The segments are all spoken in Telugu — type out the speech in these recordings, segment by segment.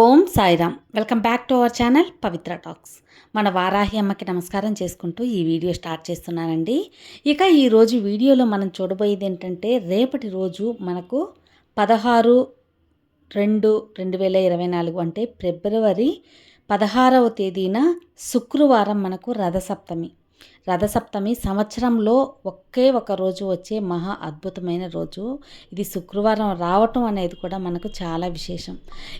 Om Sairam. Welcome back to our channel Pavitra talks. మన వారాహి అమ్మకి నమస్కారం చేసుకుంటూ ఈ వీడియో స్టార్ట్ చేస్తున్నానండి. ఇక ఈరోజు వీడియోలో మనం చూడబోయేది ఏంటంటే రేపటి రోజు మనకు పదహారు రెండు రెండు వేల ఇరవై నాలుగు అంటే ఫిబ్రవరి పదహారవ తేదీన శుక్రవారం మనకు రథసప్తమి. రథసప్తమి సంవత్సరంలో ఒకే ఒక రోజు వచ్చే మహా అద్భుతమైన రోజు. ఇది శుక్రవారం రావటం అనేది కూడా మనకు చాలా విశేషం.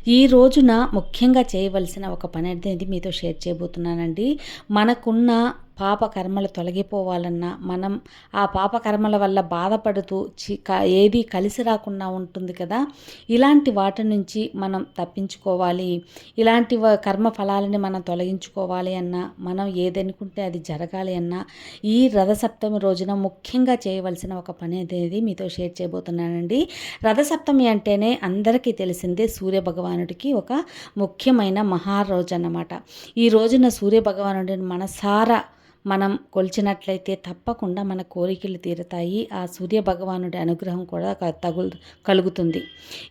ఈ రోజున ముఖ్యంగా చేయవలసిన ఒక పని అనేది మీతో షేర్ చేయబోతున్నానండి. మనకున్న పాపకర్మలు తొలగిపోవాలన్నా మనం ఆ పాపకర్మల వల్ల బాధపడుతూ చి ఏది కలిసి రాకుండా ఉంటుంది కదా. ఇలాంటి వాటి నుంచి మనం తప్పించుకోవాలి. ఇలాంటి కర్మ ఫలాలని మనం తొలగించుకోవాలి అన్నా మనం ఏదనుకుంటే అది జరగాలి అన్నా ఈ రథసప్తమి రోజున ముఖ్యంగా చేయవలసిన ఒక పని అనేది మీతో షేర్ చేయబోతున్నానండి. రథసప్తమి అంటేనే అందరికీ తెలిసిందే సూర్య భగవానుడికి ఒక ముఖ్యమైన మహారోజు అన్నమాట. ఈ రోజున సూర్య భగవానుడిని మనసారా మనం కొలిచినట్లయితే తప్పకుండా మన కోరికలు తీరుతాయి. ఆ సూర్య భగవానుడి అనుగ్రహం కూడా తగు కలుగుతుంది.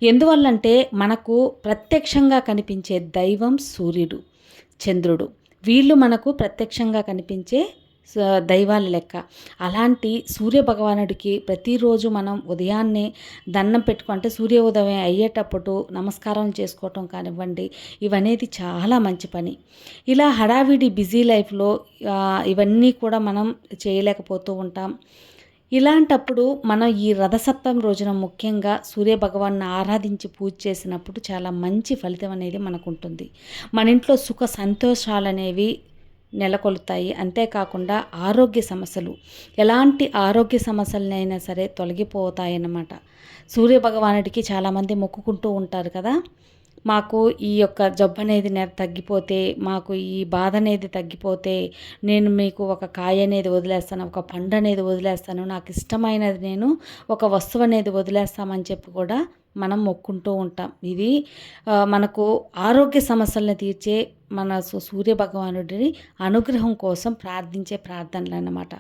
ఎందువల్లంటే మనకు ప్రత్యక్షంగా కనిపించే దైవం సూర్యుడు చంద్రుడు. వీళ్ళు మనకు ప్రత్యక్షంగా కనిపించే దైవాల లెక్క. అలాంటి సూర్య భగవానుడికి ప్రతిరోజు మనం ఉదయాన్నే దండం పెట్టుకుంటే సూర్య ఉదయం అయ్యేటప్పుడు నమస్కారం చేసుకోవటం కానివ్వండి ఇవనేది చాలా మంచి పని. ఇలా హడావిడి బిజీ లైఫ్లో ఇవన్నీ కూడా మనం చేయలేకపోతూ ఉంటాం. ఇలాంటప్పుడు మనం ఈ రథసప్తం రోజున ముఖ్యంగా సూర్య భగవాన్ని ఆరాధించి పూజ చేసినప్పుడు చాలా మంచి ఫలితం అనేది మనకు ఉంటుంది మన ఇంట్లో సుఖ సంతోషాలు అనేవి నెలకొల్తాయి. అంతేకాకుండా ఆరోగ్య సమస్యలు. ఎలాంటి ఆరోగ్య సమస్యలనైనా సరే తొలగిపోతాయన్నమాట. సూర్య భగవానుడికి చాలామంది మొక్కుకుంటూ ఉంటారు కదా. మాకు ఈ యొక్క జబ్బు అనేది తగ్గిపోతే మాకు ఈ బాధ అనేది తగ్గిపోతే నేను మీకు ఒక కాయ అనేది వదిలేస్తాను ఒక పండు అనేది వదిలేస్తాను నాకు ఇష్టమైనది నేను ఒక వస్తువు అనేది వదిలేస్తామని చెప్పి కూడా మనం మొక్కుంటూ ఉంటాం. ఇది మనకు ఆరోగ్య సమస్యలను తీర్చే మన సూర్య భగవానుడిని అనుగ్రహం కోసం ప్రార్థించే ప్రార్థనలు అన్నమాట.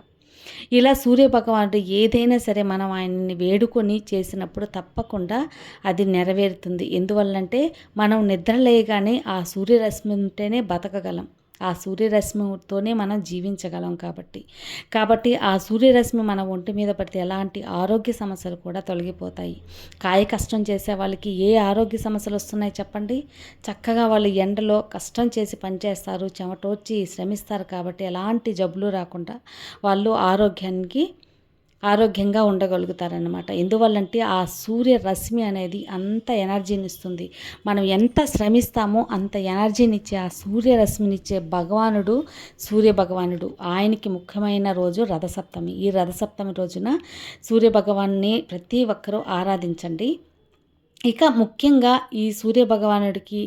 ఇలా సూర్య భగవానుడు ఏదైనా సరే మనం ఆయన్ని వేడుకొని చేసినప్పుడు తప్పకుండా అది నెరవేరుతుంది. ఎందువల్లంటే మనం నిద్రలేయగానే ఆ సూర్యరశ్మి ఉంటేనే బతకగలం. ఆ సూర్యరశ్మితోనే మనం జీవించగలం కాబట్టి. కాబట్టి ఆ సూర్యరశ్మి మన ఒంటి మీద పడితే ఎలాంటి ఆరోగ్య సమస్యలు కూడా తొలగిపోతాయి. కాయ కష్టం చేసే వాళ్ళకి ఏ ఆరోగ్య సమస్యలు వస్తున్నాయి చెప్పండి? చక్కగా వాళ్ళు ఎండలో కష్టం చేసి పనిచేస్తారు చెమటోర్చి శ్రమిస్తారు కాబట్టి ఎలాంటి జబ్బులు రాకుండా వాళ్ళు ఆరోగ్యానికి ఆరోగ్యంగా ఉండగలుగుతారనమాట ఎందువల్లంటే ఆ సూర్య రశ్మి అనేది అంత ఎనర్జీని ఇస్తుంది. మనం ఎంత శ్రమిస్తామో అంత ఎనర్జీని ఇచ్చే ఆ సూర్యరశ్మినిచ్చే భగవానుడు సూర్య భగవానుడు. ఆయనకి ముఖ్యమైన రోజు రథసప్తమి. ఈ రథసప్తమి రోజున సూర్య భగవాన్ని ప్రతి ఒక్కరూ ఆరాధించండి. ఇక ముఖ్యంగా ఈ సూర్య భగవానుడికి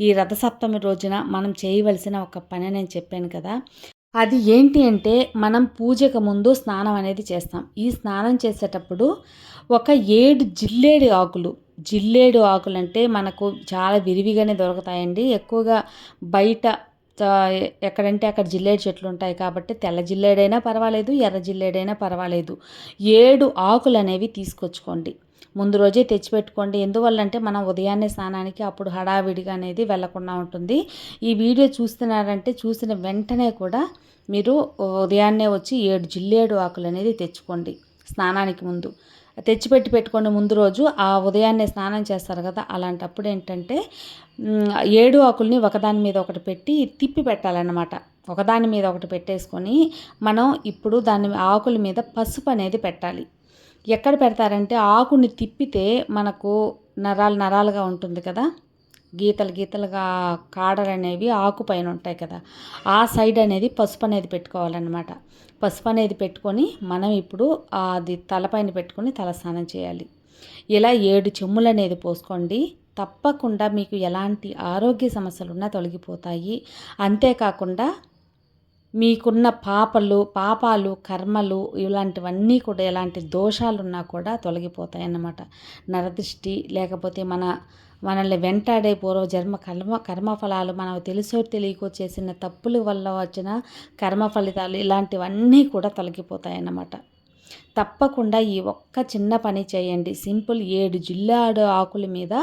ఈ రథసప్తమి రోజున మనం చేయవలసిన ఒక పని నేను చెప్పాను కదా. అది ఏంటి అంటే మనం పూజకు ముందు స్నానం అనేది చేస్తాం. ఈ స్నానం చేసేటప్పుడు ఒక ఏడు జిల్లేడు ఆకులు. జిల్లేడు ఆకులు అంటే మనకు చాలా విరివిగానే దొరుకుతాయండి. ఎక్కువగా బయట ఎక్కడంటే అక్కడ జిల్లేడు చెట్లు ఉంటాయి కాబట్టి తెల్ల జిల్లేడైనా పర్వాలేదు ఎర్ర జిల్లేడైనా పర్వాలేదు. ఏడు ఆకులు అనేవి తీసుకొచ్చుకోండి. ముందు రోజే తెచ్చిపెట్టుకోండి. ఎందువల్లంటే మనం ఉదయాన్నే స్నానానికి అప్పుడు హడావిడిగా అనేది వెళ్ళకుండా ఉంటుంది. ఈ వీడియో చూస్తున్నారంటే చూసిన వెంటనే కూడా మీరు ఉదయాన్నే వచ్చి ఏడు జిల్లేడు ఆకులు అనేది తెచ్చుకోండి స్నానానికి ముందు. తెచ్చిపెట్టి పెట్టుకోండి ముందు రోజు. ఆ ఉదయాన్నే స్నానం చేస్తారు కదా అలాంటప్పుడు ఏంటంటే ఏడు ఆకుల్ని ఒకదాని మీద ఒకటి పెట్టి తిప్పి పెట్టాలన్నమాట. ఒకదాని మీద ఒకటి పెట్టేసుకొని మనం ఇప్పుడు దాని ఆకుల మీద పసుపు అనేది పెట్టాలి. ఎక్కడ పెడతారంటే ఆకుని తిప్పితే మనకు నరాలు నరాలుగా ఉంటుంది కదా? గీతలు గీతలుగా కాడలు అనేవి ఆకు పైన ఉంటాయి కదా? ఆ సైడ్ అనేది పసుపు అనేది పెట్టుకోవాలన్నమాట. పసుపు అనేది పెట్టుకొని మనం ఇప్పుడు అది తలపైన పెట్టుకొని తలస్నానం చేయాలి. ఇలా ఏడు చెమ్ములు అనేది పోసుకోండి. తప్పకుండా మీకు ఎలాంటి ఆరోగ్య సమస్యలు ఉన్నా తొలగిపోతాయి. అంతేకాకుండా మీకున్న పాపలు పాపాలు కర్మలు ఇలాంటివన్నీ కూడా ఎలాంటి దోషాలున్నా కూడా తొలగిపోతాయి అన్నమాట నరదృష్టి లేకపోతే మన మనల్ని వెంటాడే పూర్వ జన్మ కర్మ కర్మఫలాలు మనం తెలుసో తెలియకో చేసిన తప్పుల వల్ల వచ్చిన కర్మ ఫలితాలు ఇలాంటివన్నీ కూడా తొలగిపోతాయి అన్నమాట తప్పకుండా ఈ ఒక్క చిన్న పని చేయండి. సింపుల్ ఏడు జిల్లాడు ఆకుల మీద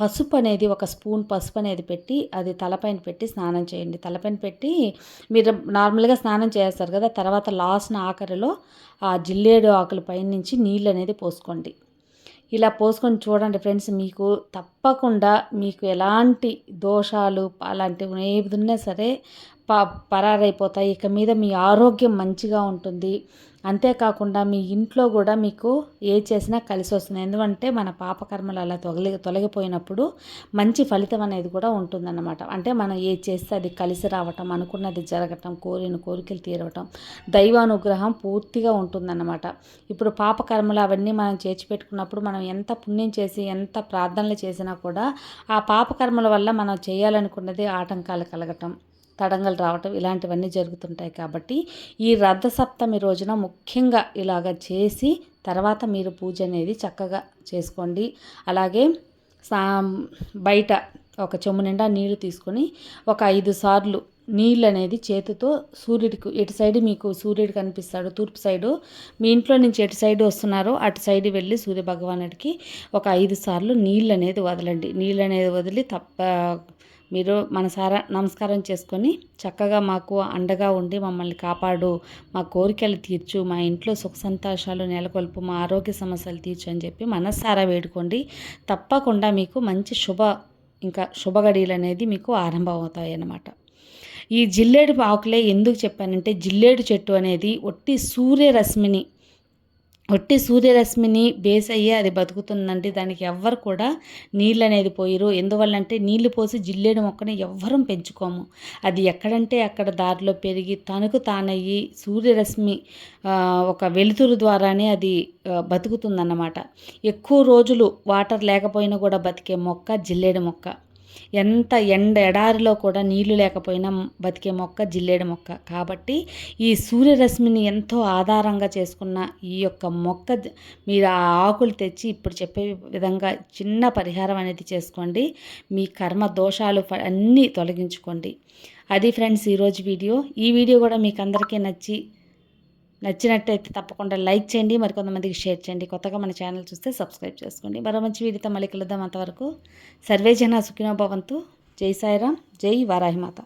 పసుపు అనేది ఒక స్పూన్ పసుపు అనేది పెట్టి అది తలపైన పెట్టి స్నానం చేయండి. తలపైన పెట్టి మీరు నార్మల్గా స్నానం చేస్తారు కదా తర్వాత లాస్ట్ ఆఖరిలో ఆ జిల్లేడు ఆకుల పైన నుంచి నీళ్ళు అనేది పోసుకోండి. ఇలా పోసుకొని చూడండి ఫ్రెండ్స్ మీకు తప్పకుండా మీకు ఎలాంటి దోషాలు అలాంటివి ఏది ఉన్నా సరే ప పరారైపోతాయి. ఇక మీద మీ ఆరోగ్యం మంచిగా ఉంటుంది. అంతేకాకుండా మీ ఇంట్లో కూడా మీకు ఏ చేసినా కలిసి వస్తుంది. ఎందుకంటే మన పాపకర్మలు అలా తొలగి తొలగిపోయినప్పుడు మంచి ఫలితం అనేది కూడా ఉంటుందన్నమాట. అంటే మనం ఏ చేస్తే అది కలిసి రావటం అనుకున్నది జరగటం కోరిన కోరికలు తీరవటం దైవానుగ్రహం పూర్తిగా ఉంటుందన్నమాట. ఇప్పుడు పాపకర్మలు అవన్నీ మనం చేర్చిపెట్టుకున్నప్పుడు మనం ఎంత పుణ్యం చేసి ఎంత ప్రార్థనలు చేసినా కూడా ఆ పాపకర్మల వల్ల మనం చేయాలనుకున్నది ఆటంకాలు కలగటం తడంగలు రావటం ఇలాంటివన్నీ జరుగుతుంటాయి కాబట్టి ఈ రథసప్తమి రోజున ముఖ్యంగా ఇలాగ చేసి తర్వాత మీరు పూజ అనేది చక్కగా చేసుకోండి. అలాగే సా బయట ఒక చెమ్ము నిండా నీళ్ళు తీసుకొని ఒక ఐదు సార్లు నీళ్ళు అనేది చేతితో సూర్యుడికి ఎటు సైడ్ మీకు సూర్యుడు కనిపిస్తాడు తూర్పు సైడు మీ ఇంట్లో నుంచి ఎటు సైడ్ వస్తున్నారో అటు సైడ్ వెళ్ళి సూర్య భగవానుడికి ఒక ఐదు సార్లు నీళ్ళు అనేది వదలండి. నీళ్ళు అనేది వదిలి తప్ప మీరు మనసారా నమస్కారం చేసుకొని చక్కగా మాకు అండగా ఉండి మమ్మల్ని కాపాడు మా కోరికలు తీర్చు మా ఇంట్లో సుఖ సంతోషాలు నెలకొల్పు మా ఆరోగ్య సమస్యలు తీర్చు అని చెప్పి మనసారా వేడుకోండి. తప్పకుండా మీకు మంచి శుభ ఇంకా శుభగడియలు అనేది మీకు ఆరంభం అవుతాయి అన్నమాట ఈ జిల్లేడు ఆకులే ఎందుకు చెప్పానంటే జిల్లేడు చెట్టు అనేది ఒట్టి సూర్యరశ్మిని ఒట్టి సూర్యరశ్మిని బేస్ అయ్యి అది బతుకుతుందంటే దానికి ఎవ్వరు కూడా నీళ్ళు అనేది పోయిరు. ఎందువల్లంటే నీళ్ళు పోసి జిల్లేడు మొక్కని ఎవ్వరం పెంచుకోము. అది ఎక్కడంటే అక్కడ దారిలో పెరిగి తనకు తానయ్యి సూర్యరశ్మి ఒక వెలుతురు ద్వారానే అది బతుకుతుందన్నమాట. ఎక్కువ రోజులు వాటర్ లేకపోయినా కూడా బతికే మొక్క జిల్లేడు మొక్క. ఎంత ఎండ ఎడారిలో కూడా నీళ్ళు లేకపోయినా బతికే మొక్క జిల్లేడు మొక్క. కాబట్టి ఈ సూర్యరశ్మిని ఎంతో ఆధారంగా చేసుకున్న ఈ యొక్క మొక్క మీరు ఆ ఆకులు తెచ్చి ఇప్పుడు చెప్పే విధంగా చిన్న పరిహారం అనేది చేసుకోండి. మీ కర్మ దోషాలు అన్నీ తొలగించుకోండి. అది ఫ్రెండ్స్ ఈరోజు వీడియో. ఈ వీడియో కూడా మీకు అందరికీ నచ్చి నచ్చినట్టయితే తప్పకుండా లైక్ చేయండి మరి కొంతమందికి షేర్ చేయండి. కొత్తగా మన ఛానల్ చూస్తే సబ్స్క్రైబ్ చేసుకోండి. మరో మంచి వీడితో మళ్ళీ కలుద్దాం అంతవరకు. సర్వేజన సుఖినోభవంతు జై సాయిరామ్ జై వారాహిమాత.